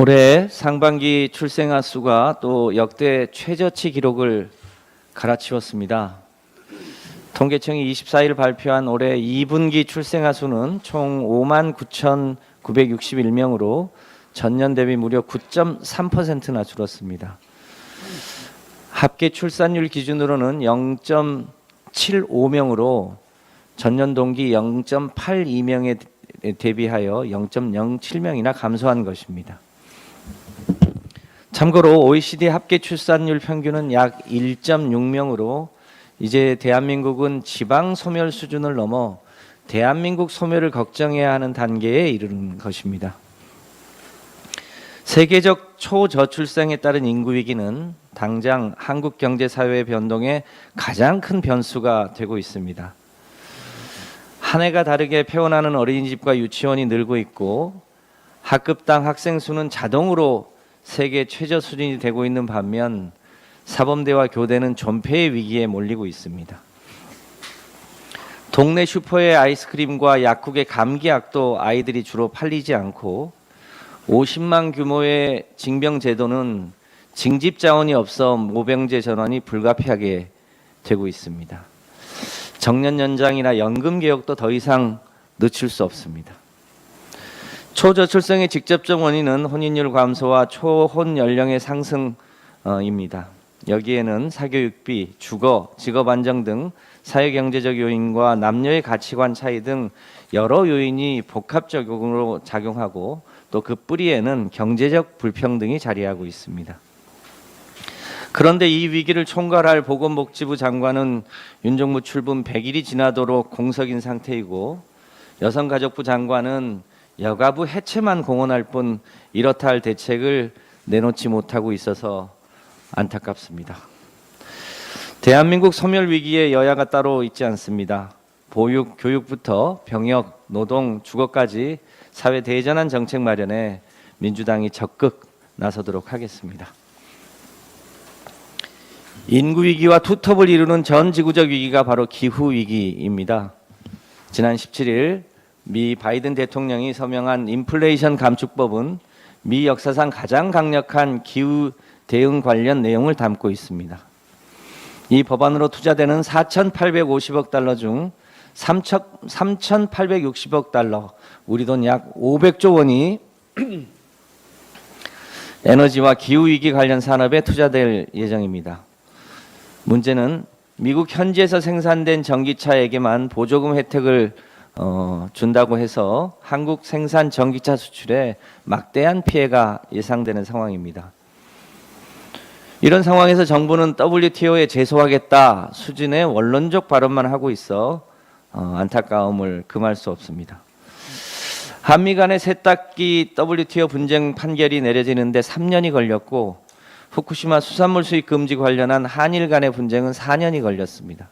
올해 상반기 출생아 수가 또 역대 최저치 기록을 갈아치웠습니다. 통계청이 24일 발표한 올해 2분기 출생아 수는 총 5만 9,961명으로 전년 대비 무려 9.3%나 줄었습니다. 합계 출산율 기준으로는 0.75명으로 전년 동기 0.82명에 대비하여 0.07명이나 감소한 것입니다. 참고로 OECD 합계 출산율 평균은 약 1.6명으로 이제 대한민국은 지방 소멸 수준을 넘어 대한민국 소멸을 걱정해야 하는 단계에 이르는 것입니다. 세계적 초저출생에 따른 인구 위기는 당장 한국 경제 사회의 변동에 가장 큰 변수가 되고 있습니다. 한 해가 다르게 폐원하는 어린이집과 유치원이 늘고 있고 학급당 학생 수는 자동으로 세계 최저 수준이 되고 있는 반면 사범대와 교대는 존폐의 위기에 몰리고 있습니다. 동네 슈퍼의 아이스크림과 약국의 감기약도 아이들이 주로 팔리지 않고 50만 규모의 징병 제도는 징집 자원이 없어 모병제 전환이 불가피하게 되고 있습니다. 정년 연장이나 연금 개혁도 더 이상 늦출 수 없습니다. 초저출생의 직접적 원인은 혼인율 감소와 초혼 연령의 상승입니다. 여기에는 사교육비, 주거, 직업 안정 등 사회 경제적 요인과 남녀의 가치관 차이 등 여러 요인이 복합적으로 작용하고 또 그 뿌리에는 경제적 불평등이 자리하고 있습니다. 그런데 이 위기를 총괄할 보건복지부 장관은 윤정무 출범 100일이 지나도록 공석인 상태이고 여성가족부 장관은 여가부 해체만 공언할 뿐 이렇다 할 대책을 내놓지 못하고 있어서 안타깝습니다. 대한민국 소멸 위기에 여야가 따로 있지 않습니다. 보육, 교육부터 병역, 노동, 주거까지 사회 대전환 정책 마련에 민주당이 적극 나서도록 하겠습니다. 인구 위기와 투톱을 이루는 전 지구적 위기가 바로 기후 위기입니다. 지난 17일 미 바이든 대통령이 서명한 인플레이션 감축법은 미 역사상 가장 강력한 기후 대응 관련 내용을 담고 있습니다. 이 법안으로 투자되는 4,850억 달러 중 3,860억 달러, 우리 돈 약 500조 원이 에너지와 기후 위기 관련 산업에 투자될 예정입니다. 문제는 미국 현지에서 생산된 전기차에게만 보조금 혜택을 어, 준다고 해서 한국 생산 전기차 수출에 막대한 피해가 예상되는 상황입니다. 이런 상황에서 정부는 WTO에 제소하겠다 수준의 원론적 발언만 하고 있어 어, 안타까움을 금할 수 없습니다. 한미 간의 세탁기 WTO 분쟁 판결이 내려지는데 3년이 걸렸고 후쿠시마 수산물 수입 금지 관련한 한일 간의 분쟁은 4년이 걸렸습니다.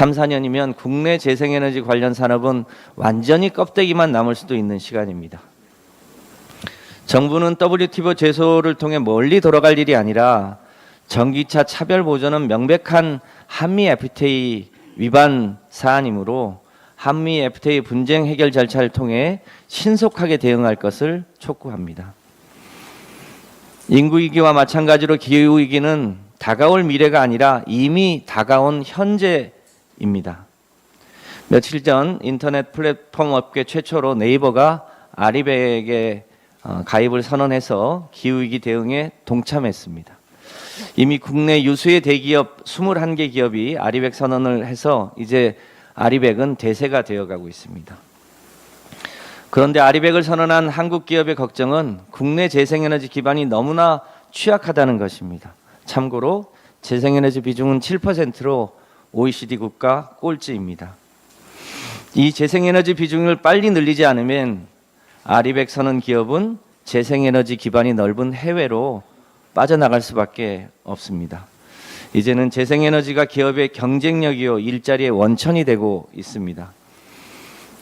3, 4년이면 국내 재생에너지 관련 산업은 완전히 껍데기만 남을 수도 있는 시간입니다. 정부는 WTO 제소를 통해 멀리 돌아갈 일이 아니라 전기차 차별 보전은 명백한 한미 FTA 위반 사안이므로 한미 FTA 분쟁 해결 절차를 통해 신속하게 대응할 것을 촉구합니다. 인구 위기와 마찬가지로 기후 위기는 다가올 미래가 아니라 이미 다가온 현재 입니다. 며칠 전 인터넷 플랫폼 업계 최초로 네이버가 아리백에 어, 가입을 선언해서 기후 위기 대응에 동참했습니다. 이미 국내 유수의 대기업 21개 기업이 아리백 선언을 해서 이제 아리백은 대세가 되어가고 있습니다. 그런데 아리백을 선언한 한국 기업의 걱정은 국내 재생에너지 기반이 너무나 취약하다는 것입니다. 참고로 재생에너지 비중은 7%로 OECD 국가 꼴찌입니다. 이 재생에너지 비중을 빨리 늘리지 않으면 아리백 선언 기업은 재생에너지 기반이 넓은 해외로 빠져나갈 수밖에 없습니다. 이제는 재생에너지가 기업의 경쟁력이요 일자리의 원천이 되고 있습니다.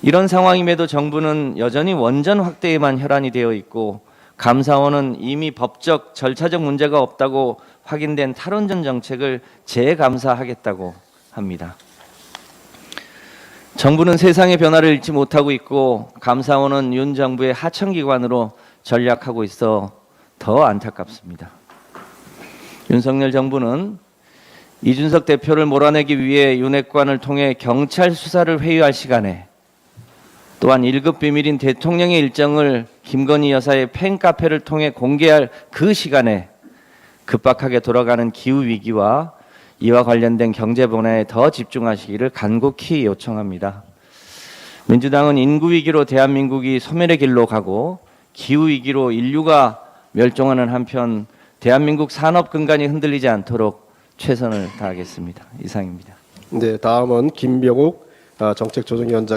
이런 상황임에도 정부는 여전히 원전 확대에만 혈안이 되어 있고 감사원은 이미 법적 절차적 문제가 없다고 확인된 탈원전 정책을 재감사하겠다고 합니다. 정부는 세상의 변화를 잃지 못하고 있고 감사원은 윤 정부의 하청 기관으로 전략하고 있어 더 안타깝습니다. 윤석열 정부는 이준석 대표를 몰아내기 위해 윤핵관을 통해 경찰 수사를 회유할 시간에 또한 1급 비밀인 대통령의 일정을 김건희 여사의 팬카페를 통해 공개할 그 시간에 급박하게 돌아가는 기후 위기와 이와 관련된 경제 분야에 더 집중하시기를 간곡히 요청합니다. 민주당은 인구 위기로 대한민국이 소멸의 길로 가고 기후 위기로 인류가 멸종하는 한편 대한민국 산업 근간이 흔들리지 않도록 최선을 다하겠습니다. 이상입니다. 네, 다음은 김병욱 아, 정책조정위원장.